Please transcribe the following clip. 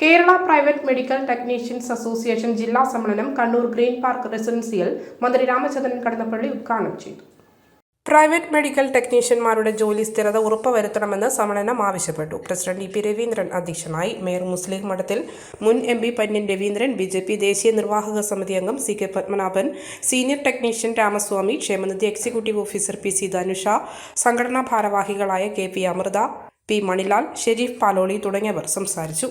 Kerala private medical technicians association ജില്ലാ സമ്മേളനം Kannur green park റെസിഡൻസിയിൽ മന്ത്രി രാമചന്ദ്രൻ കടന്നപ്പള്ളി ഉദ്ഘാടനം ചെയ്തു. പ്രൈവറ്റ് മെഡിക്കൽ ടെക്നീഷ്യന്മാരുടെ ജോലി സ്ഥിരത ഉറപ്പുവരുത്തണമെന്ന് സമ്മേളനം ആവശ്യപ്പെട്ടു. പ്രസിഡന്റ് ഇ പി രവീന്ദ്രൻ അധ്യക്ഷനായി മേയർ മുസ്ലിം മഠത്തിൽ മുൻ M P Panniyan Raveendran B J P ദേശീയ നിർവാഹക സമിതി അംഗം C K Padmanabhan senior technician Ramaswamy ക്ഷേമനിധി executive officer P C Dhanusha സംഘടനാ ഭാരവാഹികളായ K P Amrutha P Manilal Sharif Paloli തുടങ്ങിയവർ സംസാരിച്ചു.